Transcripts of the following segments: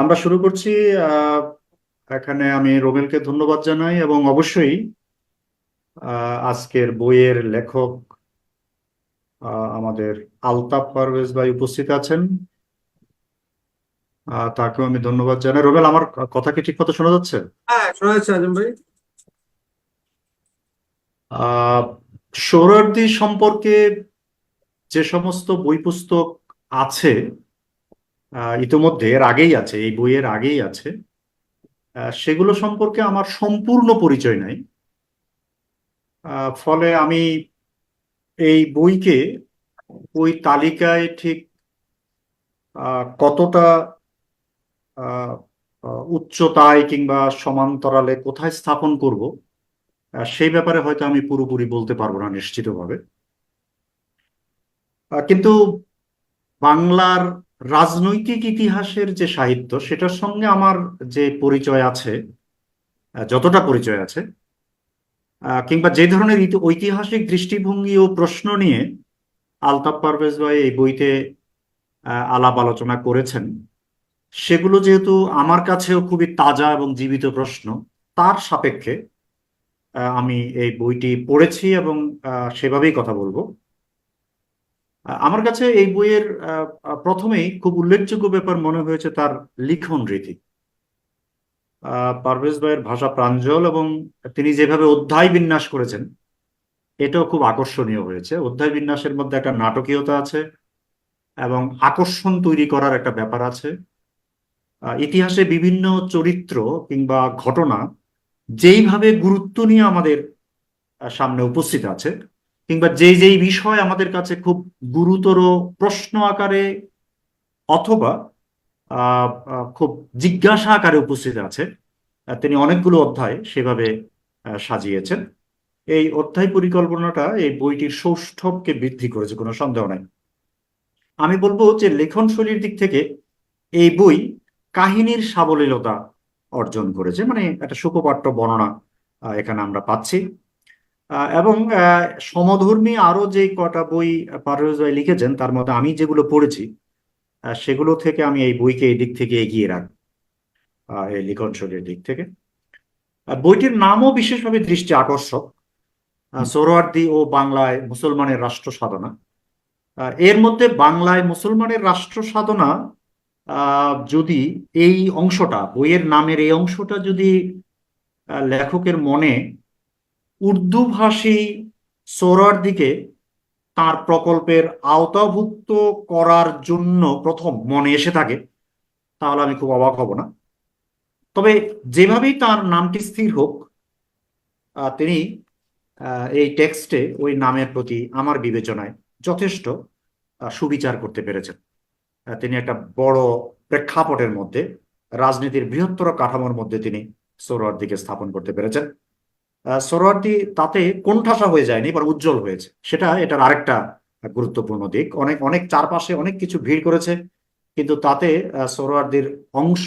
আমরা শুরু করছি আহ, এখানে আমি রোমেলকে ধন্যবাদ জানাই এবং অবশ্যই আজকের বইয়ের লেখক আমাদের আলতাফ পারভেজ ভাই উপস্থিত আছেন। আহ, তাকেও আমি ধন্যবাদ জানাই। রোমেল আমার কথা কি ঠিক মতো শোনা যাচ্ছে? হ্যাঁ শোনা যাচ্ছে আজম ভাই। আহ সোহরাওয়ার্দী সম্পর্কে যে সমস্ত বই পুস্তক আছে ইতিমধ্যে এর আগেই আছে, এই বইয়ের আগেই আছে। সেগুলো সম্পর্কে আমার সম্পূর্ণ পরিচয় নাই। ফলে আমি এই বইকে ওই তালিকায় ঠিক কতটা উচ্চতায় কিংবা সমান্তরালে কোথায় স্থাপন করব সেই ব্যাপারে হয়তো আমি পুরোপুরি বলতে পারব না নিশ্চিতভাবে। কিন্তু বাংলার রাজনৈতিক ইতিহাসের যে সাহিত্য, সেটার সঙ্গে আমার যে পরিচয় আছে যতটা পরিচয় আছে কিংবা যে ধরনের ঐতিহাসিক দৃষ্টিভঙ্গি ও প্রশ্ন নিয়ে আলতাফ পারভেজ ভাই এই বইতে আলাপ আলোচনা করেছেন, সেগুলো যেহেতু আমার কাছেও খুবই তাজা এবং জীবিত প্রশ্ন, তার সাপেক্ষে আমি এই বইটি পড়েছি এবং সেভাবেই কথা বলব। আমার কাছে এই বইয়ের প্রথমেই খুব উল্লেখযোগ্য ব্যাপার মনে হয়েছে তার লিখন রীতি। পারভেজ ভাইয়ের ভাষা প্রাঞ্জল এবং তিনি যেভাবে অধ্যায় বিন্যাস করেছেন, এটাও খুব আকর্ষণীয় হয়েছে। অধ্যায় বিন্যাসের মধ্যে একটা নাটকীয়তা আছে এবং আকর্ষণ তৈরি করার একটা ব্যাপার আছে। ইতিহাসে বিভিন্ন চরিত্র কিংবা ঘটনা যেইভাবে গুরুত্ব নিয়ে আমাদের সামনে উপস্থিত আছে কিংবা যেই যেই বিষয় আমাদের কাছে খুব গুরুতর প্রশ্ন আকারে অথবা খুব জিজ্ঞাসা আকারে উপস্থিত আছে তিনি অনেকগুলো অধ্যায় সেভাবে সাজিয়েছেন। এই অধ্যায় পরিকল্পনাটা এই বইটির সৌষ্ঠবকে বৃদ্ধি করেছে, কোনো সন্দেহ নাই। আমি বলব যে লেখন শৈলীর দিক থেকে এই বই কাহিনীর সাবলীলতা অর্জন করেছে মানে একটা সুখপাঠ্য বর্ণনা এখানে আমরা পাচ্ছি। এবং সমধর্মী আরও যে কটা বই পারভেজ লিখেছেন, তার মধ্যে আমি যেগুলো পড়েছি সেগুলো থেকে আমি এই বইকে এই দিক থেকে এগিয়ে রাখব এই লিখন শৈলীর দিক থেকে। বইটির নামও বিশেষভাবে দৃষ্টি আকর্ষক। সোহরাওয়ার্দী ও বাংলায় মুসলমানের রাষ্ট্র সাধনা। এর মধ্যে বাংলায় মুসলমানের রাষ্ট্র সাধনা যদি এই অংশটা, বইয়ের নামের এই অংশটা যদি লেখকের মনে উর্দু ভাষী সোহরাওয়ার্দীকে তার প্রকল্পের আওতাভুক্ত করার জন্য প্রথম মনে এসে থাকে, তাহলে আমি খুব অবাক হব না। তবে যেভাবেই তার নামটি স্থির হোক তিনি এই টেক্সটে ওই নামের প্রতি আমার বিবেচনায় যথেষ্ট সুবিচার করতে পেরেছেন। তিনি একটা বড় প্রেক্ষাপটের মধ্যে, রাজনীতির বৃহত্তর কাঠামোর মধ্যে তিনি সোহরাওয়ার্দীকে স্থাপন করতে পেরেছেন। সোহরাওয়ার্দী তাতে কোণঠাসা হয়ে যায়নি বরং উজ্জ্বল হয়েছে। সেটা এটার আরেকটা গুরুত্বপূর্ণ দিক। অনেক অনেক চারপাশে অনেক কিছু ভিড় করেছে কিন্তু তাতে আহ, সোহরাওয়ার্দীর অংশ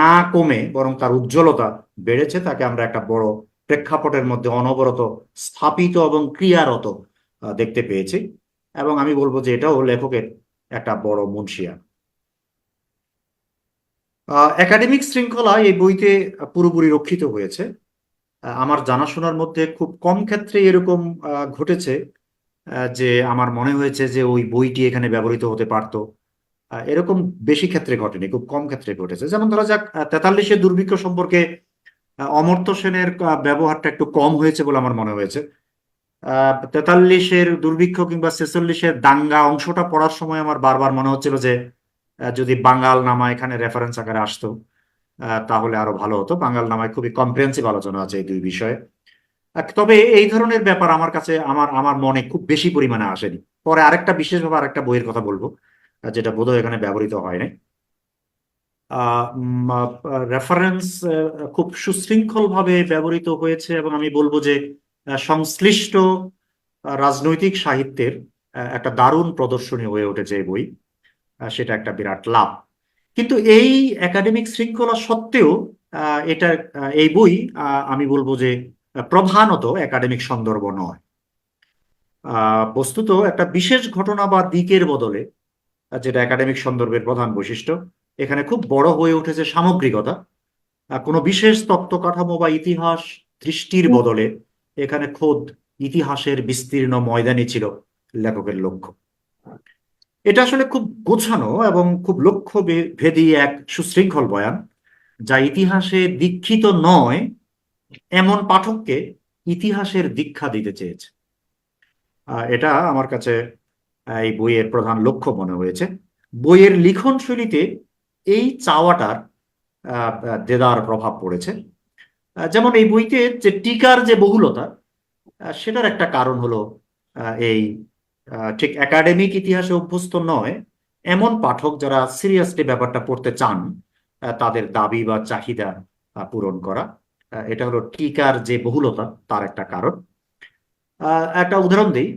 না কমে বরং তার উজ্জ্বলতা বেড়েছে তাকে আমরা একটা বড় প্রেক্ষাপটের মধ্যে অনবরত স্থাপিত এবং ক্রিয়ারত দেখতে পেয়েছি। এবং আমি বলব যে এটাও লেখকের একটা বড় মুনশিয়া একাডেমিক শৃঙ্খলা এই বইতে পুরোপুরি রক্ষিত হয়েছে। আমার জানাশোনার মধ্যে খুব কম ক্ষেত্রে এরকম ঘটেছে যে আমার মনে হয়েছে যে ওই বইটি এখানে ব্যবহৃত হতে পারতো। এরকম বেশি ক্ষেত্রে ঘটেনি, খুব কম ক্ষেত্রে ঘটেছে। যেমন ধরা যাক তেতাল্লিশের দুর্ভিক্ষ সম্পর্কে অমর্ত্য সেনের ব্যবহারটা একটু কম হয়েছে বলে আমার মনে হয়েছে। তেতাল্লিশের দুর্ভিক্ষ কিংবা ছেচল্লিশের দাঙ্গা অংশটা পড়ার সময় আমার বারবার মনে হচ্ছিল যে যদি বাঙ্গাল নামা এখানে রেফারেন্স আকারে আসতো। তাহলে আরও ভালো হতো। বাঙ্গাল নামায় খুবই কম্প্রিহেন্সিভ আলোচনা আছে এই দুই বিষয়ে। তবে এই ধরনের ব্যাপার আমার কাছে, আমার আমার মনে খুব বেশি পরিমাণে আসেনি। পরে আরেকটা বিশেষভাবে আরেকটা বইয়ের কথা বলব যেটা বোধহয় এখানে ব্যবহৃত হয় নাই। রেফারেন্স খুব সুশৃঙ্খলভাবে ব্যবহৃত হয়েছে এবং আমি বলব যে সংশ্লিষ্ট রাজনৈতিক সাহিত্যের একটা দারুণ প্রদর্শনী হয়ে উঠেছে এই বই। সেটা একটা বিরাট লাভ। কিন্তু এই একাডেমিক শৃঙ্খলা সত্ত্বেও এটা এই বই আমি বলব যে প্রধানত একাডেমিক সন্দর্ভ নয়। বস্তুত একটা বিশেষ ঘটনা বা দিকের বদলে, যেটা একাডেমিক সন্দর্ভের প্রধান বৈশিষ্ট্য, এখানে খুব বড় হয়ে উঠেছে সামগ্রিকতা। কোনো বিশেষ তত্ত্ব কাঠামো বা ইতিহাস দৃষ্টির বদলে, এখানে খোদ ইতিহাসের বিস্তীর্ণ ময়দানই ছিল লেখকের লক্ষ্য। এটা আসলে খুব গোছানো এবং খুব লক্ষ্য ভেদী এক সুশৃঙ্খল বয়ান, যা ইতিহাসে দীক্ষিত নয়, এমন পাঠককে ইতিহাসের দীক্ষা দিতে চেয়েছে। এটা আমার কাছে এই বইয়ের প্রধান লক্ষ্য মনে হয়েছে। বইয়ের লিখন শৈলীতে এই চাওয়াটার দেদার প্রভাব পড়েছে। যেমন এই বইতে যে টিকার যে বহুলতা সেটার একটা কারণ হলো এই ঠিক একাডেমিক ইতিহাসে অভ্যস্ত নয়, এমন পাঠক যারা সিরিয়াসলি ব্যাপারটা পড়তে চান তাদের দাবি বা চাহিদা পূরণ করা। এটা হলো টিকার যে বহুলতা, তার একটা কারণ। একটা উদাহরণ দিই।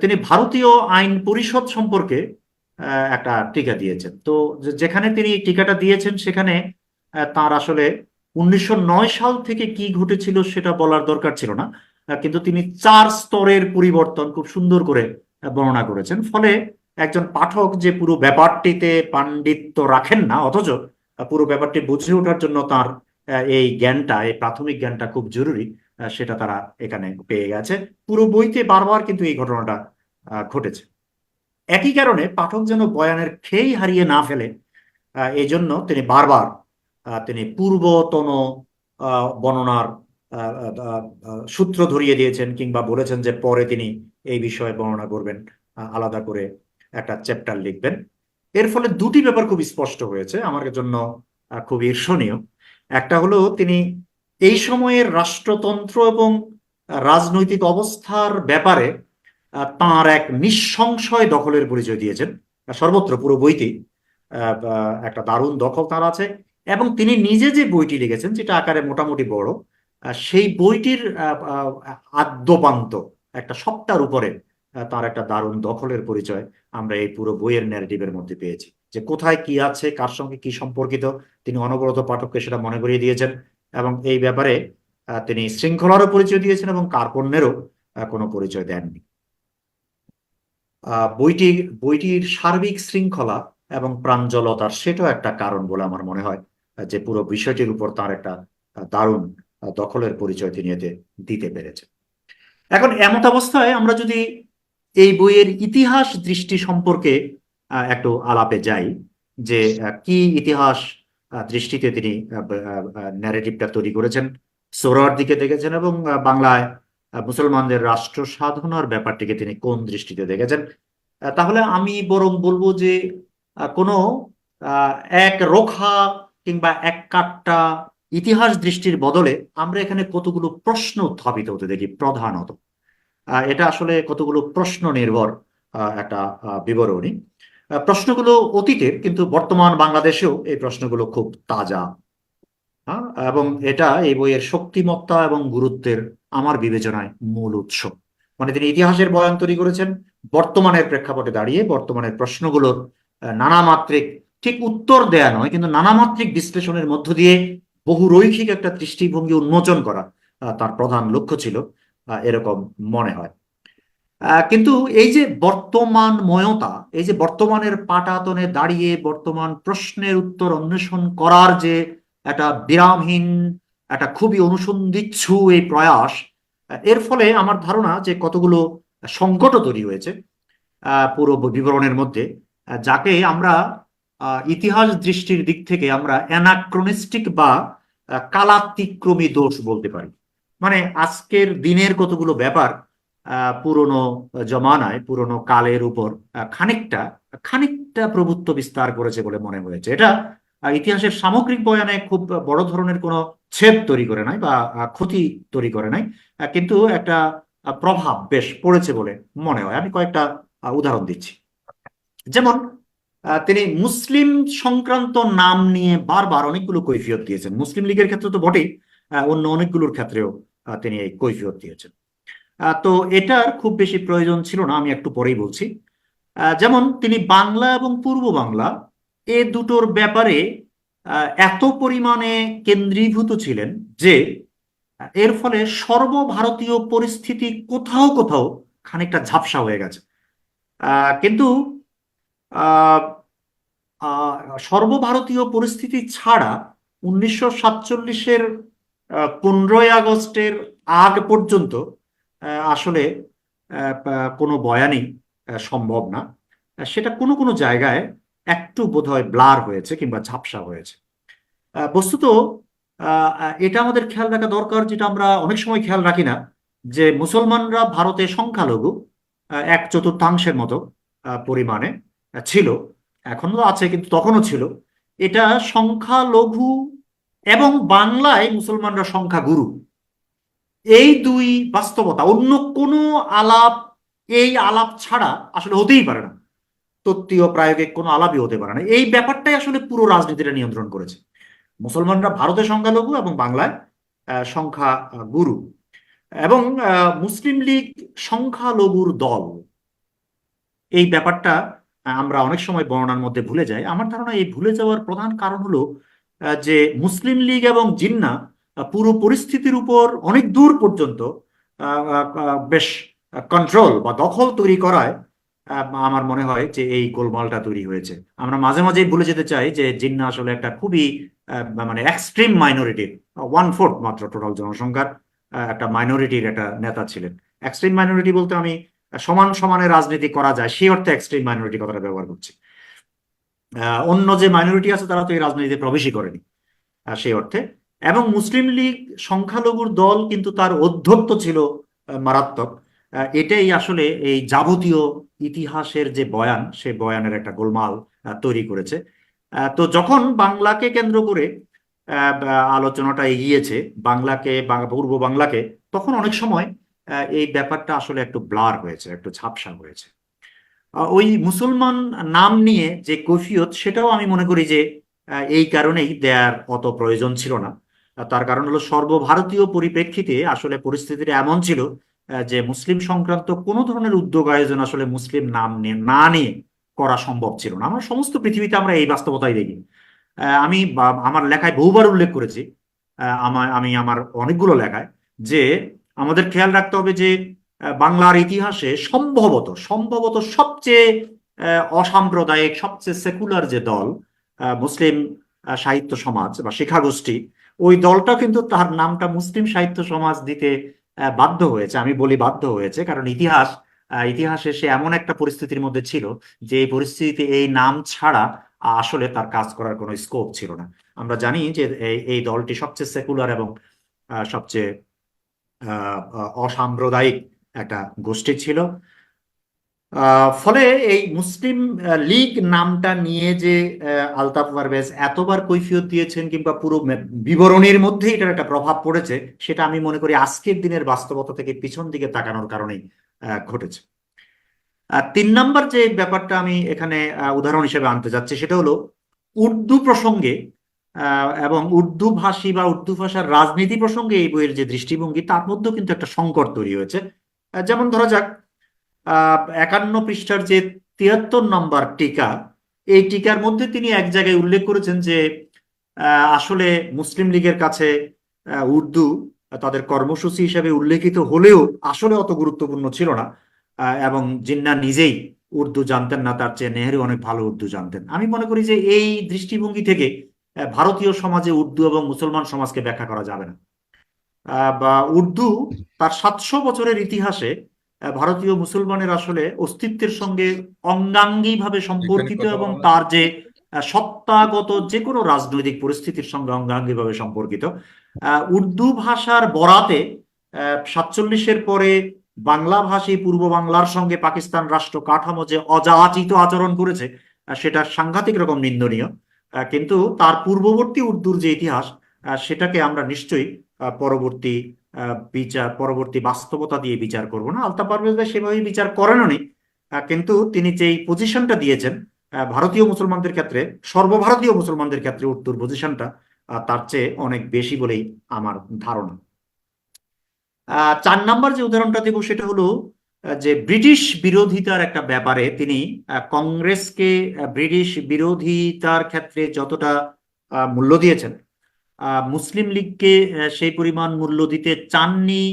তিনি ভারতীয় আইন পরিষদ সম্পর্কে একটা টিকা দিয়েছেন। তো যেখানে তিনি টিকাটা দিয়েছেন, সেখানে তার আসলে উনিশশো নয় সাল থেকে কি ঘটেছিল সেটা বলার দরকার ছিল না। কিন্তু তিনি চার স্তরের পরিবর্তন খুব সুন্দর করে বর্ণনা করেছেন। ফলে একজন পাঠক যে পুরো ব্যাপারটিতে পাণ্ডিত্য রাখেন না, অথচ পুরো ব্যাপারটি বুঝে ওঠার জন্য তার এই জ্ঞানটা, এই প্রাথমিক জ্ঞানটা খুব জরুরি সেটা তারা এখানে পেয়ে গেছে। পুরো বইতে বারবার কিন্তু এই ঘটনাটা ঘটেছে। একই কারণে পাঠক যেন বয়ানের খেই হারিয়ে না ফেলে এই জন্য তিনি বারবার তিনি পূর্বতন বর্ণনার সূত্র ধরিয়ে দিয়েছেন কিংবা বলেছেন যে পরে তিনি এই বিষয়ে বর্ণনা করবেন আলাদা করে একটা চ্যাপ্টার লিখবেন। এর ফলে দুটি ব্যাপার খুব স্পষ্ট হয়েছে আমার জন্য খুব ঈর্ষণীয়। একটা হলো তিনি এই সময়ের রাষ্ট্রতন্ত্র এবং রাজনৈতিক অবস্থার ব্যাপারে তাঁর এক নিঃসংশয় দখলের পরিচয় দিয়েছেন। সর্বত্র পুরো বইটি একটা দারুণ দখল তার আছে এবং তিনি নিজে যে বইটি লিখেছেন, যেটা আকারে মোটামুটি বড় সেই বইটির আদ্যপান্ত একটা সপ্তাহের উপরে তার একটা দারুণ দখলের পরিচয় আমরা এই পুরো বইয়ের ন্যারেটিভের মধ্যে পেয়েছি। যে কোথায় কি আছে, কার সঙ্গে কি সম্পর্কিত, তিনি অনবরত পাঠককে সেটা মনে করিয়ে দিয়েছেন এবং এই ব্যাপারে তিনি শৃঙ্খলারও পরিচয় দিয়েছেন এবং কার্পণ্যেরও কোনো পরিচয় দেননি। বইটি, বইটির সার্বিক শৃঙ্খলা এবং প্রাঞ্জলতার সেটাও একটা কারণ বলে আমার মনে হয় যে পুরো বিষয়টির উপর তার একটা দারুণ দখলের পরিচয় তিনি এতে দিতে পেরেছেন। এখন এমত অবস্থায় আমরা যদি এই বইয়ের ইতিহাস দৃষ্টি সম্পর্কে একটু আলাপে যাই, যে কি ইতিহাস দৃষ্টিতে তিনি ন্যারেটিভটা তৈরি করেছেন সোরার দিকে দেখেছেন এবং বাংলায় মুসলমানদের রাষ্ট্র সাধনার ব্যাপারটিকে তিনি কোন দৃষ্টিতে দেখেছেন? তাহলে আমি বরং বলব যে কোনো এক রোখা কিংবা এক কাট্টা ইতিহাস দৃষ্টির বদলে আমরা এখানে কতগুলো প্রশ্ন উত্থাপিত হতে দেখি প্রধানত। এটা আসলে কতগুলো প্রশ্ন নির্ভর একটা বিবরণী। প্রশ্নগুলো অতীতের কিন্তু বর্তমান বাংলাদেশেও এই প্রশ্নগুলো খুব তাজা। হ্যাঁ এবং এটা এই বইয়ের শক্তিমত্তা এবং গুরুত্বের আমার বিবেচনায় মূল উৎস। মানে তিনি ইতিহাসের বয়ান তৈরি করেছেন, বর্তমানের প্রেক্ষাপটে দাঁড়িয়ে বর্তমানের প্রশ্নগুলোর নানামাত্রিক ঠিক উত্তর দেয়া নয়, কিন্তু নানামাত্রিক বিশ্লেষণের মধ্য দিয়ে বহু রৈখিক একটা দৃষ্টিভঙ্গি উন্মোচন করা তার প্রধান লক্ষ্য ছিল এরকম মনে হয়। কিন্তু এই যে বর্তমান ময়তা এই যে বর্তমানের পাটাতনে দাঁড়িয়ে বর্তমান প্রশ্নের উত্তর অন্বেষণ করার যে একটা বিরামহীন, একটা খুবই অনুসন্ধিচ্ছু এই প্রয়াস এর ফলে আমার ধারণা যে কতগুলো সংকটও তৈরি হয়েছে পুরো বিবরণের মধ্যে যাকে আমরা ইতিহাস দৃষ্টির দিক থেকে আমরা অ্যানাক্রোনিস্টিক বা কালাতিক্রমী দোষ বলতে পারি। মানে আজকের দিনের কতগুলো ব্যাপার পুরনো জমানায়, পুরনো কালের উপর খানিকটা খানিকটা প্রভুত্ব বিস্তার করেছে বলে মনে হয়েছে। এটা ইতিহাসের সামগ্রিক বয়ানে খুব বড় ধরনের কোনো ছেদ তৈরি করে নাই বা ক্ষতি তৈরি করে নাই কিন্তু একটা প্রভাব বেশ পড়েছে বলে মনে হয়। আমি কয়েকটা উদাহরণ দিচ্ছি। যেমন তিনি মুসলিম সংক্রান্ত নাম নিয়ে বারবার অনেকগুলো কৈফিয়ত দিয়েছেন। মুসলিম লীগের ক্ষেত্রে তো বটেই অন্য অনেকগুলোর ক্ষেত্রেও তিনি এই কৈফিয়ত দিয়েছেন। তো এটার খুব বেশি প্রয়োজন ছিল না, আমি একটু পরেই বলছি। যেমন তিনি বাংলা এবং পূর্ব বাংলা এ দুটোর ব্যাপারে এত পরিমাণে কেন্দ্রীভূত ছিলেন যে এর ফলে সর্বভারতীয় পরিস্থিতি কোথাও কোথাও খানিকটা ঝাপসা হয়ে গেছে। কিন্তু সর্বভারতীয় পরিস্থিতি ছাড়া উনিশশো সাতচল্লিশের পনেরোই আগস্টের আগ পর্যন্ত আসলে কোনো বয়ানই সম্ভব না। সেটা কোনো কোনো জায়গায় একটু বোধহয় ব্লার হয়েছে কিংবা ঝাপসা হয়েছে। বস্তুত এটা আমাদের খেয়াল রাখা দরকার যেটা আমরা অনেক সময় খেয়াল রাখি না, যে মুসলমানরা ভারতে সংখ্যালঘু এক চতুর্থাংশের মতো পরিমাণে। ছিল এখনও আছে কিন্তু তখনও ছিল, এটা সংখ্যালঘু এবং বাংলায় মুসলমানরা সংখ্যা গুরু এই দুই বাস্তবতা, অন্য কোনো আলাপ, এই আলাপ ছাড়া আসলে হতেই পারে না। তত্ত্বীয় প্রায়োগিক কোনো আলাপই হতে পারে না। এই ব্যাপারটাই আসলে পুরো রাজনীতিটা নিয়ন্ত্রণ করেছে। মুসলমানরা ভারতে সংখ্যালঘু এবং বাংলায় সংখ্যা গুরু এবং মুসলিম লীগ সংখ্যালঘুর দল। এই ব্যাপারটা আমরা অনেক সময় বর্ণনার মধ্যে ভুলে যাই। আমার ধারণা এই ভুলে যাওয়ার প্রধান কারণ হলো যে মুসলিম লীগ এবং জিন্না পুরো পরিস্থিতির উপর অনেক দূর পর্যন্ত বেশ কন্ট্রোল বা দখল তৈরি করায় আমার মনে হয় যে এই গোলমালটা তৈরি হয়েছে। আমরা মাঝে মাঝে ভুলে যেতে চাই যে জিন্না আসলে একটা খুবই মানে এক্সট্রিম মাইনরিটির ওয়ান ফোর্থ মাত্র টোটাল জনসংখ্যার একটা মাইনরিটির একটা নেতা ছিলেন। এক্সট্রিম মাইনরিটি বলতে আমি সমান সমানে রাজনীতি করা যায়, সেই অর্থে এক্সট্রিম মাইনরিটি কথাটা ব্যবহার করছি। অন্য যে মাইনরিটি আছে, তারা তো এই রাজনীতিতে প্রবেশই করেনি সেই অর্থে। এবং মুসলিম লীগ সংখ্যালঘুর দল কিন্তু তার অধ্যত্ত ছিল মারাত্মক। এটাই আসলে এই যাবতীয় ইতিহাসের যে বয়ান সে বয়ানের একটা গোলমাল তৈরি করেছে। তো যখন বাংলাকে কেন্দ্র করে আলোচনাটা এগিয়েছে, বাংলাকে পূর্ব বাংলাকে, তখন অনেক সময় এই ব্যাপারটা আসলে একটু ব্লার হয়েছে, একটু ঝাপসা হয়েছে। ওই মুসলমান নাম নিয়ে যে কৈফিয়ত, সেটাও আমি মনে করি যে এই কারণেই দেয়ার অত প্রয়োজন ছিল না। তার কারণ হলো সর্বভারতীয় পরিপ্রেক্ষিতে আসলে পরিস্থিতিটা এমন ছিল যে মুসলিম সংক্রান্ত কোনো ধরনের উদ্যোগ আয়োজন আসলে মুসলিম নাম নিয়ে, না নিয়ে করা সম্ভব ছিল না। আমরা সমস্ত পৃথিবীতে আমরা এই বাস্তবতাই দেখি। আমি আমার লেখায় বহুবার উল্লেখ করেছি আমার আমি আমার অনেকগুলো লেখায় যে আমাদের খেয়াল রাখতে হবে যে বাংলার ইতিহাসে সম্ভবত সম্ভবত সবচেয়ে অসাম্প্রদায়িক, সবচেয়ে সেকুলার যে দল মুসলিম সাহিত্য সমাজ বা শিক্ষাগোষ্ঠী, ওই দলটা কিন্তু তার নামটা মুসলিম সাহিত্য সমাজ দিতে বাধ্য হয়েছে। আমি বলি বাধ্য হয়েছে কারণ ইতিহাস ইতিহাসে সে এমন একটা পরিস্থিতির মধ্যে ছিল যে এই পরিস্থিতিতে এই নাম ছাড়া আসলে তার কাজ করার কোনো স্কোপ ছিল না। আমরা জানি যে এই দলটি সবচেয়ে সেকুলার এবং সবচেয়ে অসাম্প্রদায়িক একটা গোষ্ঠী ছিল। ফলে এই মুসলিম লীগ নামটা নিয়ে যে আলতাফ পারভেজ এতবার কৈফিয়ত দিয়েছেন কিংবা পুরো বিবরণীর মধ্যে এটার একটা প্রভাব পড়েছে, সেটা আমি মনে করি আজকের দিনের বাস্তবতা থেকে পিছন দিকে তাকানোর কারণেই ঘটেছে। আর তিন নাম্বার যে ব্যাপারটা আমি এখানে উদাহরণ হিসেবে আনতে যাচ্ছি, সেটা হলো, উর্দু প্রসঙ্গে এবং উর্দু ভাষী বা উর্দু ভাষার রাজনীতি প্রসঙ্গে এই বইয়ের যে দৃষ্টিভঙ্গি, তার মধ্যেও কিন্তু একটা সংকট তৈরি হয়েছে। যেমন ধরা যাক একান্ন পৃষ্ঠার যে তিয়াত্তর নম্বর টিকা, এই টিকার মধ্যে তিনি এক জায়গায় উল্লেখ করেছেন যে আসলে মুসলিম লীগের কাছে উর্দু তাদের কর্মসূচি হিসাবে উল্লেখিত হলেও আসলে অত গুরুত্বপূর্ণ ছিল না। এবং জিন্না নিজেই উর্দু জানতেন না, তার চেয়ে নেহেরু অনেক ভালো উর্দু জানতেন। আমি মনে করি যে এই দৃষ্টিভঙ্গি থেকে ভারতীয় সমাজে উর্দু এবং মুসলমান সমাজকে ব্যাখ্যা করা যাবে না। বা উর্দু তার সাতশো বছরের ইতিহাসে ভারতীয় মুসলমানের আসলে অস্তিত্বের সঙ্গে অঙ্গাঙ্গিভাবে সম্পর্কিত এবং তার যে সত্তাগত যে কোনো রাজনৈতিক পরিস্থিতির সঙ্গে অঙ্গাঙ্গিভাবে সম্পর্কিত। আহ, উর্দু ভাষার বরাতে সাতচল্লিশের পরে বাংলা ভাষী পূর্ব বাংলার সঙ্গে পাকিস্তান রাষ্ট্র কাঠামো যে অযাচিত আচরণ করেছে সেটা সাংঘাতিক রকম নিন্দনীয়। কিন্তু তার পূর্ববর্তী উর্দুর যে ইতিহাস সেটাকে আমরা নিশ্চয়ই পরবর্তী বিচার পরবর্তী বাস্তবতা দিয়ে বিচার করব না। আলতাফ পারভেজ ভাই সেভাবে বিচার করেনও নি আহ, কিন্তু তিনি যেই পজিশনটা দিয়েছেন ভারতীয় মুসলমানদের ক্ষেত্রে সর্বভারতীয় মুসলমানদের ক্ষেত্রে উর্দুর পজিশনটা তার চেয়ে অনেক বেশি বলেই আমার ধারণা। চার নাম্বার যে উদাহরণটা দেব সেটা হলো যে ব্রিটিশ বিরোধিতার একটা ব্যাপারে তিনি কংগ্রেসকে ব্রিটিশ বিরোধিতার ক্ষেত্রে যতটা মূল্য দিয়েছেন মুসলিম লীগকে সেই পরিমাণ মূল্য দিতে চাননি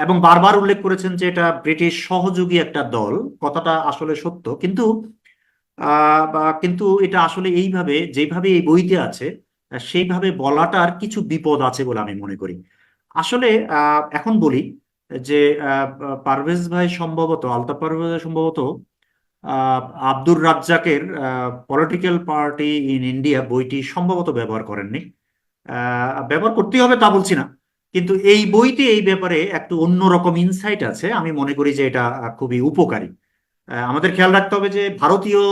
এবং বারবার উল্লেখ করেছেন যে এটা ব্রিটিশ সহযোগী একটা দল, কথাটা আসলে সত্য, কিন্তু কিন্তু এটা আসলে এইভাবে, যেভাবে এই বইতে আছে সেইভাবে বলাটার কিছু বিপদ আছে বলে আমি মনে করি। আসলে এখন বলি যে পারভেজ ভাই সম্ভবত আলতা পারভেজ সম্ভবত আব্দুর রাজ্জাকের পলিটিক্যাল পার্টি ইন ইন্ডিয়া বইটি সম্ভবত ব্যবহার করেননি। ব্যবহার করতেই হবে তা বলছি না। কিন্তু এই বইতে এই ব্যাপারে একটু অন্যরকম ইনসাইট আছে। আমি মনে করি যে এটা খুবই উপকারী। আমাদের খেয়াল রাখতে হবে যে ভারতীয়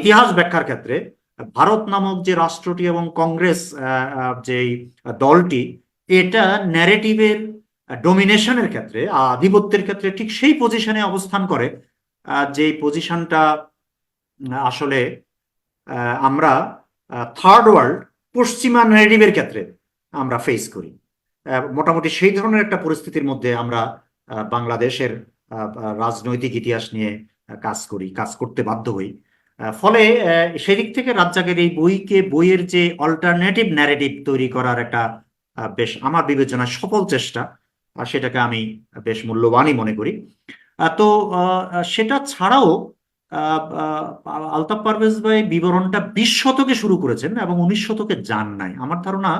ইতিহাস ব্যাখ্যার ক্ষেত্রে ভারত নামক যে রাষ্ট্রটি এবং কংগ্রেস যে দলটি, এটা ন্যারেটিভের ডোমিনেশনের ক্ষেত্রে আধিপত্যের ক্ষেত্রে ঠিক সেই পজিশনে অবস্থান করে যে পজিশনটা আসলে আমরা থার্ড ওয়ার্ল্ড পশ্চিমা ন্যারেটিভের ক্ষেত্রে আমরা ফেস করি। মোটামুটি সেই ধরনের একটা পরিস্থিতির মধ্যে আমরা বাংলাদেশের রাজনৈতিক ইতিহাস নিয়ে কাজ করি, কাজ করতে বাধ্য হই। ফলে সেদিক থেকে রাজ্জাকের এই বইকে, বইয়ের যে অল্টারনেটিভ ন্যারেটিভ তৈরি করার একটা বেশ আমার বিবেচনায় সফল চেষ্টা। আর সেটাকে আমি বেশ মূল্যবানই মনে করি। তো সেটা ছাড়াও আলতাফ পারভেজ ভাই বিবরণটা বিশ শতকে শুরু করেছেন এবং উনিশ শতকে যান নাই। আমার ধারণা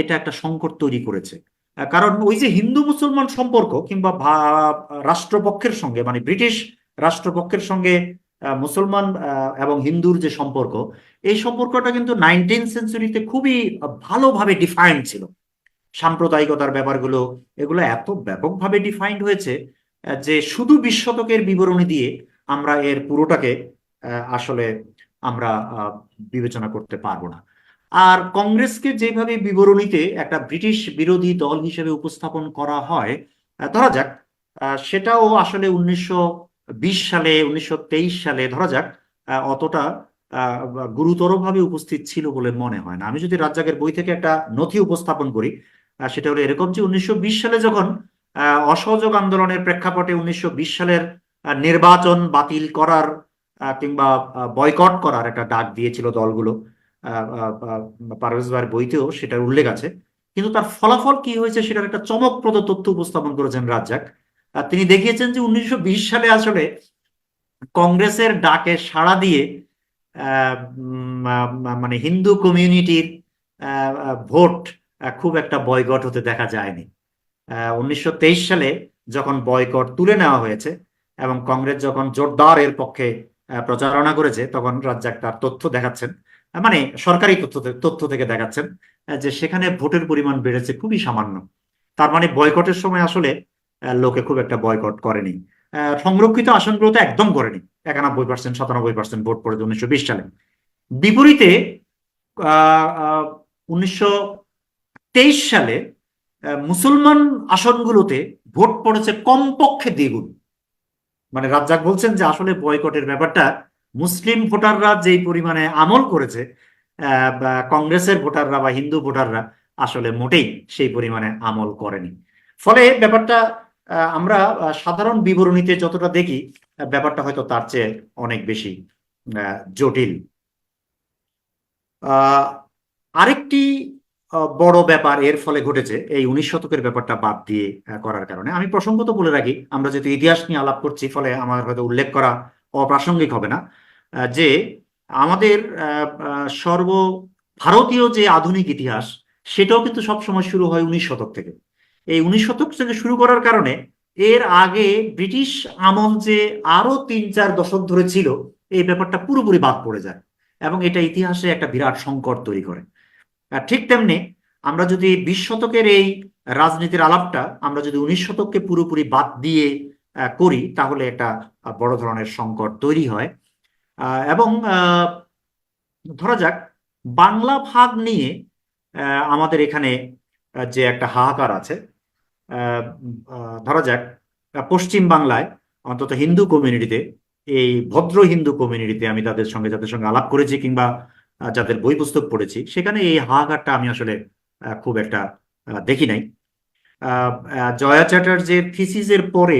এটা একটা সংকট তৈরি করেছে। কারণ ওই যে হিন্দু মুসলমান সম্পর্ক কিংবা রাষ্ট্রপক্ষের সঙ্গে মানে ব্রিটিশ রাষ্ট্রপক্ষের সঙ্গে মুসলমান এবং হিন্দুর যে সম্পর্ক, এই সম্পর্কটা কিন্তু নাইনটিন সেঞ্চুরিতে খুবই ভালোভাবে ডিফাইন্ড ছিল। সাম্প্রদায়িকতার ব্যাপারগুলো, এগুলো এত ব্যাপকভাবে ডিফাইন্ড হয়েছে যে শুধু বিশ শতকের বিবরণী দিয়ে আমরা এর পুরোটাকে আসলে আমরা বিবেচনা করতে পারব না। আর কংগ্রেসকে যেভাবে বিবরণীতে একটা ব্রিটিশ বিরোধী দল হিসেবে উপস্থাপন করা হয় ধরা যাক সেটাও আসলে উনিশশো বিশ সালে, উনিশশো তেইশ সালে, ধরা যাক অতটা গুরুতরভাবে উপস্থিত ছিল বলে মনে হয় না। আমি যদি রাজ্জাকের বই থেকে একটা নথি উপস্থাপন করি সেটা হলো এরকম যে উনিশশো বিশ সালে যখন অসহযোগ আন্দোলনের প্রেক্ষাপটে উনিশশো বিশ সালের নির্বাচন বাতিল করার কিংবা বয়কট করার একটা ডাক দিয়েছিল দলগুলো আহ, আহ, আহ, পারভেজ ভাইয়ের বইতেও সেটার উল্লেখ আছে। কিন্তু তার ফলাফল কি হয়েছে সেটার একটা চমকপ্রদ তথ্য উপস্থাপন করেছেন রাজ্জাক। তিনি দেখিয়েছেন যে উনিশশো বিশ সালে আসলে কংগ্রেসের ডাকে সাড়া দিয়ে মানে হিন্দু কমিউনিটির ভোট খুব একটা বয়কট হতে দেখা যায়নি। উনিশশো তেইশ সালে যখন বয়কট তুলে নেওয়া হয়েছে এবং কংগ্রেস যখন জোরদার এর পক্ষে প্রচারণা করেছে, তখন রাজ্জাক তার তথ্য দেখাচ্ছেন। মানে সরকারি তথ্য তথ্য থেকে দেখাচ্ছেন যে সেখানে ভোটের পরিমাণ বেড়েছে খুবই সামান্য। তার মানে বয়কটের সময় আসলে লোকে খুব একটা বয়কট করেনি। সংরক্ষিত আসনগুলোতে একদম করেনি। একানব্বই পার্সেন্ট সাতানব্বই পার্সেন্ট ভোট পড়েছে উনিশশো বিশ সালে। বিপরীতে উনিশশো তেইশ সালে মুসলমান আসনগুলোতে ভোট পড়েছে কমপক্ষে দ্বিগুণ। মানে রাজ্জাক বলছেন যে আসলে বয়কটের ব্যাপারটা, মুসলিম ভোটাররা যেই পরিমাণে আমল করেছে কংগ্রেসের ভোটাররা বা হিন্দু ভোটাররা আসলে মোটেই সেই পরিমাণে আমল করেনি। ফলে ব্যাপারটা আমরা সাধারণ বিবরণীতে যতটা দেখি ব্যাপারটা হয়তো তার চেয়ে অনেক বেশি জটিল। আরেকটি বড় ব্যাপার এর ফলে ঘটেছে এই উনিশ শতকের ব্যাপারটা বাদ দিয়ে করার কারণে। আমি প্রসঙ্গত বলে রাখি, আমরা যেহেতু ইতিহাস নিয়ে আলাপ করছি, ফলে আমার হয়তো উল্লেখ করা অপ্রাসঙ্গিক হবে না যে আমাদের সর্ব ভারতীয় যে আধুনিক ইতিহাস, সেটাও কিন্তু সবসময় শুরু হয় উনিশ শতক থেকে। এই উনিশ শতক থেকে শুরু করার কারণে এর আগে ব্রিটিশ আমল যে আরও তিন চার দশক ধরে ছিল, এই ব্যাপারটা পুরোপুরি বাদ পড়ে যায় এবং এটা ইতিহাসে একটা বিরাট সংকট তৈরি করে। ঠিক তেমনি আমরা যদি বিশ শতকের এই রাজনীতির আলাপটা আমরা যদি উনিশ শতককে পুরোপুরি বাদ দিয়ে করি, তাহলে একটা বড় ধরনের সংকট তৈরি হয়। এবং ধরা যাক, বাংলা ভাগ নিয়ে আমাদের এখানে যে একটা হাহাকার আছে ধরা যাক পশ্চিম বাংলায় অন্তত হিন্দু কমিউনিটিতে, এই ভদ্র হিন্দু কমিউনিটিতে আমি তাদের সঙ্গে, যাদের সঙ্গে আলাপ করেছি কিংবা যাদের বই পুস্তক পড়েছি, সেখানে এই হাহাকারটা আমি আসলে খুব একটা দেখি নাই। জয়া চ্যাটার্জির থিসিসের পরে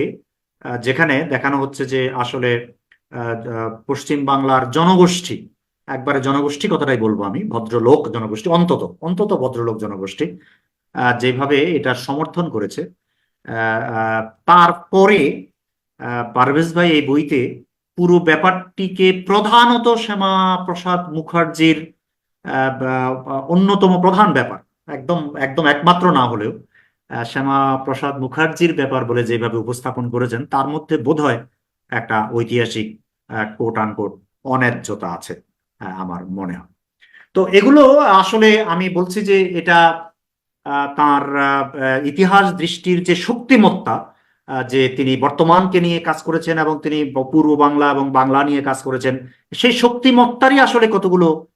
যেখানে দেখানো হচ্ছে যে আসলে পশ্চিম বাংলার জনগোষ্ঠী, একবারে জনগোষ্ঠী কথাটাই বলব আমি, ভদ্রলোক জনগোষ্ঠী, অন্তত অন্তত ভদ্রলোক জনগোষ্ঠী যেভাবে এটা সমর্থন করেছে তারপরে পারভেজ ভাই এই বইতে পুরো ব্যাপারটিকে প্রধানত শ্যামা প্রসাদ মুখার্জির অন্যতম প্রধান ব্যাপার, একদম একদম একমাত্র না হলেও শ্যামা প্রসাদ মুখার্জির ব্যাপার বলে যেভাবে উপস্থাপন করেছেন, তার মধ্যে বোধহয় একটা ঐতিহাসিক কোট আনকোট অন্যায্যতা আছে আমার মনে হয়। তো এগুলো আসলে আমি বলছি যে এটা তার ইতিহাস দৃষ্টির যে শক্তিমত্তা যে তিনি বর্তমানকে নিয়ে কাজ করেছেন এবং তিনি পূর্ব বাংলা এবং বাংলা নিয়ে কাজ করেছেন সেই শক্তিমত্তারই আসলে কতগুলো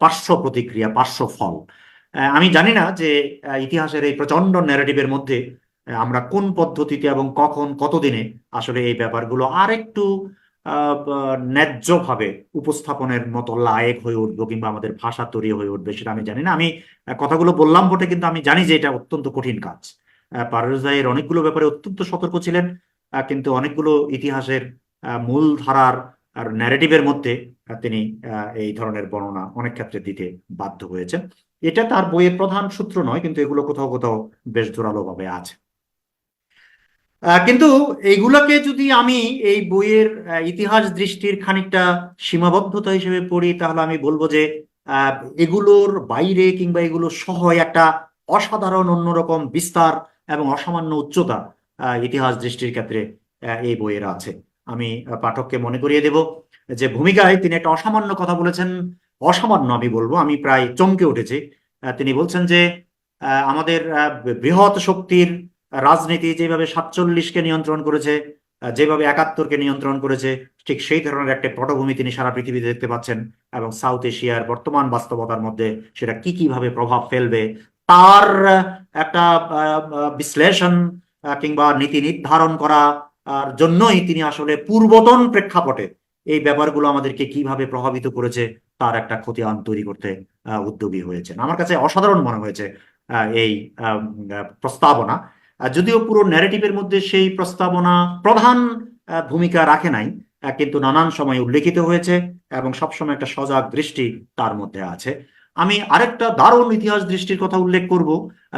পার্শ্ব প্রতিক্রিয়া পার্শ্ব ফল। আমি জানি না যে ইতিহাসের এই প্রচণ্ড ন্যারেটিভের মধ্যে আমরা কোন পদ্ধতিতে এবং কখন কতদিনে আসলে এই ব্যাপারগুলো আহ, বা- ন্যায্যভাবে উপস্থাপনের মতো লায়েক হয়ে উঠবো কিংবা আমাদের ভাষা তৈরি হয়ে উঠবে সেটা আমি জানি না। আমি কথাগুলো বললাম বটে কিন্তু আমি জানি যে এটা অত্যন্ত কঠিন কাজ। ভাইয়ের অনেকগুলো ব্যাপারে অত্যন্ত সতর্ক ছিলেন কিন্তু অনেকগুলো ইতিহাসের মূল ধারার আর ন্যারেটিভের মধ্যে তিনি এই ধরনের বর্ণনা অনেক ক্ষেত্রে দিতে বাধ্য হয়েছেন। এটা তার বইয়ের প্রধান সূত্র নয়, কিন্তু এগুলো কোথাও কোথাও বেশ জোরালো ভাবে আছে কিন্তু এইগুলোকে যদি আমি এই বইয়ের ইতিহাস দৃষ্টির খানিকটা সীমাবদ্ধতা হিসেবে পড়ি, তাহলে আমি বলব যে এগুলোর বাইরে কিংবা এগুলো সহ একটা অসাধারণ অন্যরকম বিস্তার এবং অসামান্য উচ্চতা ইতিহাস দৃষ্টির ক্ষেত্রে এই বইয়ের আছে। আমি পাঠককে মনে করিয়ে দেব যে ভূমিকায় তিনি একটা অসামান্য কথা বলেছেন। অসামান্য আমি বলব, আমি প্রায় চমকে উঠেছি। তিনি বলছেন যে আমাদের বৃহৎ শক্তির রাজনীতি যেভাবে সাতচল্লিশকে নিয়ন্ত্রণ করেছে যেভাবে একাত্তরকে নিয়ন্ত্রণ করেছে, ঠিক সেই ধরনের একটা পটভূমি তিনি সারা পৃথিবীতে দেখতে পাচ্ছেন এবং সাউথ এশিয়ার বর্তমান বাস্তবতার মধ্যে সেটা কি কীভাবে প্রভাব ফেলবে তার, একটা বিশ্লেষণ কিংবা নীতি নির্ধারণ করা জন্যই তিনি আসলে পূর্বতন প্রেক্ষাপটে এই ব্যাপারগুলো আমাদেরকে কীভাবে প্রভাবিত করেছে, তার একটা খতিয়ান তৈরি করতে উদ্যোগী হয়েছেন। আমার কাছে অসাধারণ মনে হয়েছে এই প্রস্তাবনা। যদিও পুরো ন্যারেটিভের মধ্যে সেই প্রস্তাবনা প্রধান ভূমিকা রাখে নাই কিন্তু নানান সময় উল্লেখিত হয়েছে এবং সবসময় একটা সজাগ দৃষ্টি তার মধ্যে আছে। আমি আরেকটা দারুণ ইতিহাস দৃষ্টির কথা উল্লেখ করব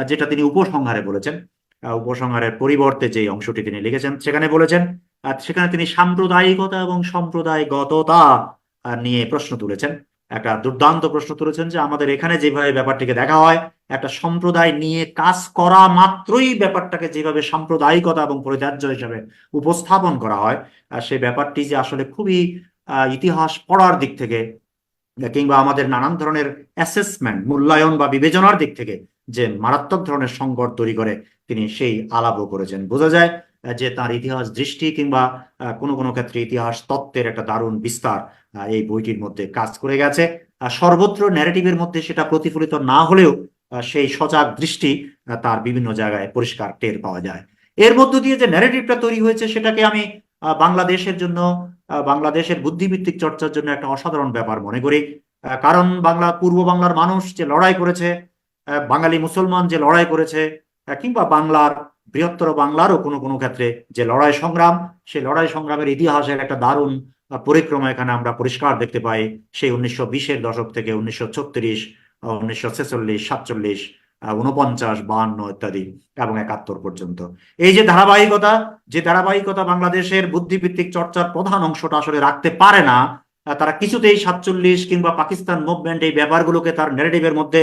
যেটা তিনি উপসংহারে বলেছেন। উপসংহারের পরিবর্তে যে অংশটি তিনি লিখেছেন, সেখানে বলেছেন সেখানে তিনি সাম্প্রদায়িকতা এবং সম্প্রদায়গততা নিয়ে প্রশ্ন তুলেছেন। একটা দুর্দান্ত প্রশ্ন তুলেছেন যে আমাদের এখানে যেভাবে ব্যাপারটিকে দেখা হয়, একটা সম্প্রদায় নিয়ে কাজ করা মাত্রই ব্যাপারটাকে যেভাবে সাম্প্রদায়িকতা এবং পরিত্যাজ্য হিসাবে উপস্থাপন করা হয় সেই ব্যাপারটি যে আসলে খুবই ইতিহাস পড়ার দিক থেকে কিংবা আমাদের নানান ধরনের অ্যাসেসমেন্ট মূল্যায়ন বা বিবেচনার দিক থেকে যে মারাত্মক ধরনের সংকট তৈরি করে তিনি সেই আলাপও করেছেন। বোঝা যায় যে তার ইতিহাস দৃষ্টি কিংবা কোনো কোনো ক্ষেত্রে ইতিহাস তত্ত্বের একটা দারুণ বিস্তার এই বইটির মধ্যে কাজ করে গেছে। সর্বত্র ন্যারেটিভের মধ্যে সেটা প্রতিফলিত না হলেও সেই সজাগ দৃষ্টি তার বিভিন্ন জায়গায় পরিষ্কার টের পাওয়া যায়। এর মধ্য দিয়ে যে ন্যারেটিভটা তৈরি হয়েছে সেটাকে আমি বাংলাদেশের জন্য বাংলাদেশের বুদ্ধিভিত্তিক চর্চার জন্য একটা অসাধারণ ব্যাপার মনে করি। কারণ বাংলা, পূর্ব বাংলার মানুষ যে লড়াই করেছে বাঙালি মুসলমান যে লড়াই করেছে কিংবা বাংলার বৃহত্তর বাংলারও কোনো কোনো ক্ষেত্রে যে লড়াই সংগ্রাম, সেই লড়াই সংগ্রামের ইতিহাসের একটা দারুণ পরিক্রমা এখানে আমরা পরিষ্কার দেখতে পাই। সেই উনিশশো বিশের দশক থেকে উনিশশো ছত্রিশ উনিশশো ছেচল্লিশ, সাতচল্লিশ উনপঞ্চাশ বাহান্ন ইত্যাদি এবং একাত্তর পর্যন্ত। এই যে ধারাবাহিকতা যে ধারাবাহিকতা বাংলাদেশের বুদ্ধিভিত্তিক চর্চার প্রধান অংশটা আসলে রাখতে পারে না তারা কিছুতেই সাতচল্লিশ কিংবা পাকিস্তান মুভমেন্ট এই ব্যাপারগুলোকে তার ন্যারেটিভের মধ্যে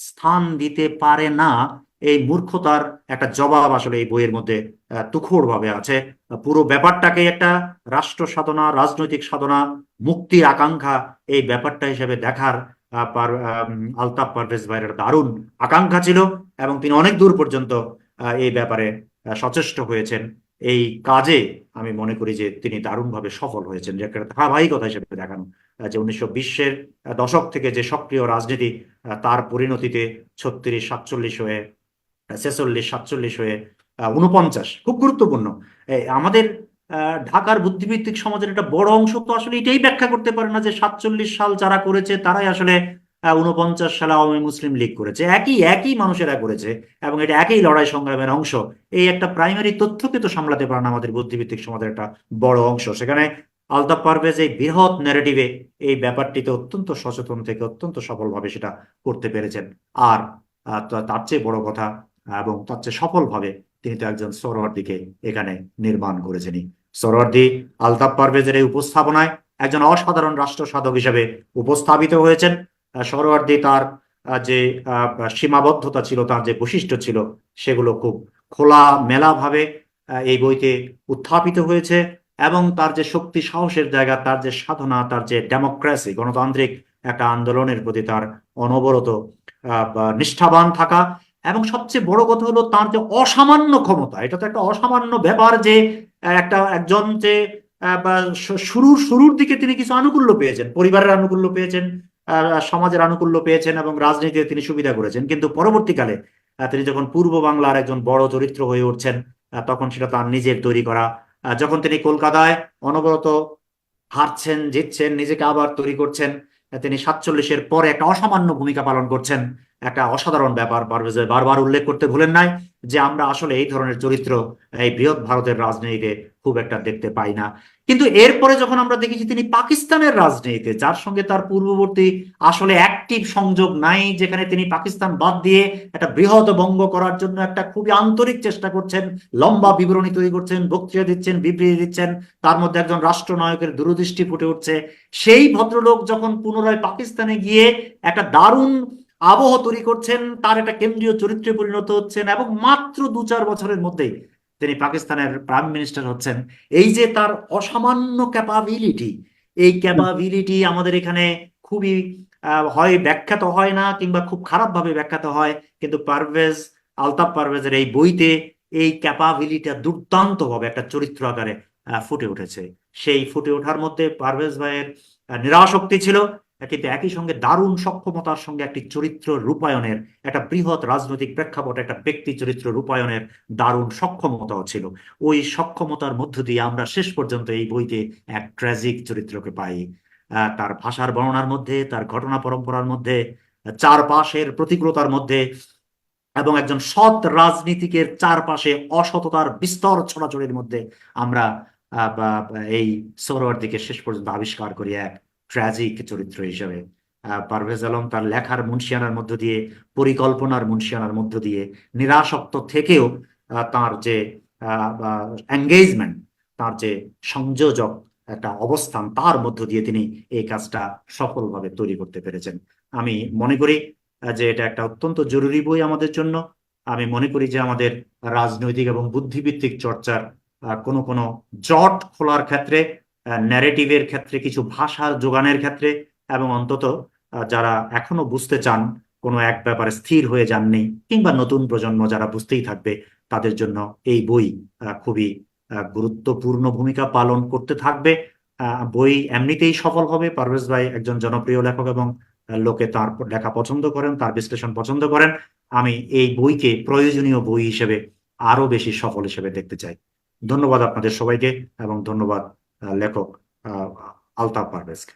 স্থান দিতে পারে না, এই মূর্খতার একটা জবাব আসলে এই বইয়ের মধ্যে ভাবে আছে। পুরো ব্যাপারটাকে একটা রাষ্ট্র সাধনা, রাজনৈতিক সাধনা, মুক্তির আকাঙ্ক্ষা এই ব্যাপারটা হিসেবে দেখার আলতাফ পারভেজ ভাইয়ের দারুণ আকাঙ্ক্ষা ছিল এবং তিনি অনেক দূর পর্যন্ত এই ব্যাপারে সচেষ্ট হয়েছেন। এই কাজে আমি মনে করি যে তিনি দারুণভাবে সফল হয়েছেন। যে একটা ধারাবাহিকতা হিসেবে দেখানো যে উনিশশো বিশের দশক থেকে যে সক্রিয় রাজনীতি তার পরিণতিতে ছত্রিশ সাতচল্লিশ হয়ে, ছেচল্লিশ সাতচল্লিশ হয়ে উনপঞ্চাশ খুব গুরুত্বপূর্ণ। আমাদের ঢাকার বুদ্ধিভিত্তিক সমাজের একটা বড় অংশ তো আসলে এটাই ব্যাখ্যা করতে পারে না যে সাতচল্লিশ সাল যারা করেছে, তারাই আসলে উনপঞ্চাশ সালে আওয়ামী মুসলিম লীগ করেছে। একই একই মানুষেরা করেছে এবং এটা একই লড়াই সংগ্রামের অংশ। এই একটা প্রাইমারি তথ্যকে তো সামলাতে পারে না আমাদের বুদ্ধিভিত্তিক সমাজের একটা বড় অংশ। সেখানে আলতাফ পারভেজ এই বৃহৎ ন্যারেটিভে এই ব্যাপারটিতে অত্যন্ত সচেতন থেকে অত্যন্ত সফলভাবে সেটা করতে পেরেছেন। আর তার চেয়ে বড় কথা, এবং তার চেয়ে সফলভাবে তিনি তো একজন সরোয়ার দিকে এখানে নির্মাণ করেছেনই। সরওয়ার্দী আলতাফ পারভেজের এই উপস্থাপনায় একজন অসাধারণ রাষ্ট্র সাধক হিসেবে উপস্থাপিত হয়েছেন। আহ, সরওয়ার্দী তার যে সীমাবদ্ধতা ছিল তার যে বৈশিষ্ট্য ছিল সেগুলো খুব খোলা মেলাভাবে এই বইতে উত্থাপিত হয়েছে এবং তার যে শক্তি সাহসের জায়গা তার যে সাধনা তার যে ডেমোক্রেসি গণতান্ত্রিক একটা আন্দোলনের প্রতি তার অনবরত নিষ্ঠাবান থাকা এবং সবচেয়ে বড় কথা হলো তার যে অসামান্য ক্ষমতা, এটা তো একটা অসামান্য ব্যাপার যে একটা একজন যে শুরুর শুরুর দিকে তিনি কিছু আনুকূল্য পেয়েছেন, পরিবারের আনুকূল্য পেয়েছেন সমাজের আনুকূল্য পেয়েছেন এবং রাজনীতিতে তিনি সুবিধা করেছেন। কিন্তু পরবর্তীকালে তিনি যখন পূর্ব বাংলার একজন বড় চরিত্র হয়ে উঠছেন তখন সেটা তার নিজের তৈরি করা যখন তিনি কলকাতায় অনবরত হারছেন জিতছেন, নিজেকে আবার তৈরি করছেন তিনি সাতচল্লিশের পরে একটা অসামান্য ভূমিকা পালন করছেন। একটা অসাধারণ ব্যাপার বারবার উল্লেখ করতে ভুলেন নাই যে আমরা আসলে এই ধরনের চরিত্র এই বৃহৎ ভারতের রাজনীতিতে খুব একটা দেখতে পাই না। কিন্তু এরপরে যখন আমরা দেখেছি তিনি পাকিস্তানের রাজনীতিতে, যার সঙ্গে তার পূর্ববর্তী আসলে অ্যাক্টিভ সংযোগ নাই, যেখানে তিনি পাকিস্তান বাদ দিয়ে একটা বৃহৎ বঙ্গ করার জন্য একটা খুবই আন্তরিক চেষ্টা করছেন, লম্বা বিবরণী তৈরি করছেন, বক্তৃতা দিচ্ছেন, বিবৃতি দিচ্ছেন, তার মধ্যে একজন রাষ্ট্রনায়কের দূরদৃষ্টি ফুটে উঠছে। সেই ভদ্রলোক যখন পুনরায় পাকিস্তানে গিয়ে একটা দারুণ আবহ তৈরি করছেন তার একটা কেন্দ্রীয় চরিত্রে পরিণত হচ্ছেন এবং মাত্র দু চার বছরের মধ্যেই তিনি পাকিস্তানের প্রাইম মিনিস্টার হচ্ছেন। এই যে তার অসামান্য ক্যাপাবিলিটি এই ক্যাপাবিলিটি আমাদের এখানে খুবই হয় ব্যাখ্যাত হয় না কিংবা খুব খারাপভাবে ব্যাখ্যাত হয় কিন্তু পারভেজ আলতাফ পারভেজের এই বইতে এই ক্যাপাবিলিটিটা দুর্দান্তভাবে একটা চরিত্র আকারে ফুটে উঠেছে। সেই ফুটে ওঠার মধ্যে পারভেজ ভাইয়ের আহ, নিরাশক্তি ছিল কিন্তু একই সঙ্গে দারুণ সক্ষমতার সঙ্গে একটি চরিত্র রূপায়ণের, একটা বৃহৎ রাজনৈতিক প্রেক্ষাপট, একটা ব্যক্তি চরিত্র রূপায়ণের দারুণ সক্ষমতাও ছিল। ওই সক্ষমতার মধ্য দিয়ে আমরা শেষ পর্যন্ত এই বইতে এক ট্র্যাজিক চরিত্রকে পাই। তার ভাষার বর্ণনার মধ্যে, তার ঘটনা পরম্পরার মধ্যে, চারপাশের প্রতিকূলতার মধ্যে এবং একজন সৎ রাজনীতিকের চারপাশে অসততার বিস্তর ছড়াছড়ির মধ্যে আমরা এই সোহরাওয়ার্দীকে শেষ পর্যন্ত আবিষ্কার করি এক ট্র্যাজিক চরিত্র হিসেবে। পারভেজ আলম তার লেখার মুন্সিয়ানার মধ্য দিয়ে, পরিকল্পনার মুন্সিয়ানার মধ্য দিয়ে নিরাসক্ত থেকেও তার যে এঙ্গেজমেন্ট তার যে সংযোজক একটা অবস্থান, তার মধ্য দিয়ে তিনি এই কাজটা সফলভাবে তৈরি করতে পেরেছেন। আমি মনে করি যে এটা একটা অত্যন্ত জরুরি বই আমাদের জন্য। আমি মনে করি যে আমাদের রাজনৈতিক এবং বুদ্ধিভিত্তিক চর্চার কোনো কোনো জট খোলার ক্ষেত্রে ন্যারেটিভের ক্ষেত্রে, কিছু ভাষার যোগানের ক্ষেত্রে এবং অন্তত যারা এখনও বুঝতে চান, কোনো এক ব্যাপারে স্থির হয়ে যাননি, কিংবা নতুন প্রজন্ম যারা বুঝতেই থাকবে, তাদের জন্য এই বই খুবই গুরুত্বপূর্ণ ভূমিকা পালন করতে থাকবে। বই এমনিতেই সফল হবে। পারভেজ ভাই একজন জনপ্রিয় লেখক এবং লোকে তার লেখা পছন্দ করেন, তার বিশ্লেষণ পছন্দ করেন। আমি এই বইকে প্রয়োজনীয় বই হিসেবে আরও বেশি সফল হিসেবে দেখতে চাই। ধন্যবাদ আপনাদের সবাইকে এবং ধন্যবাদ লেখক আহ, আলতাফ পারভেজকে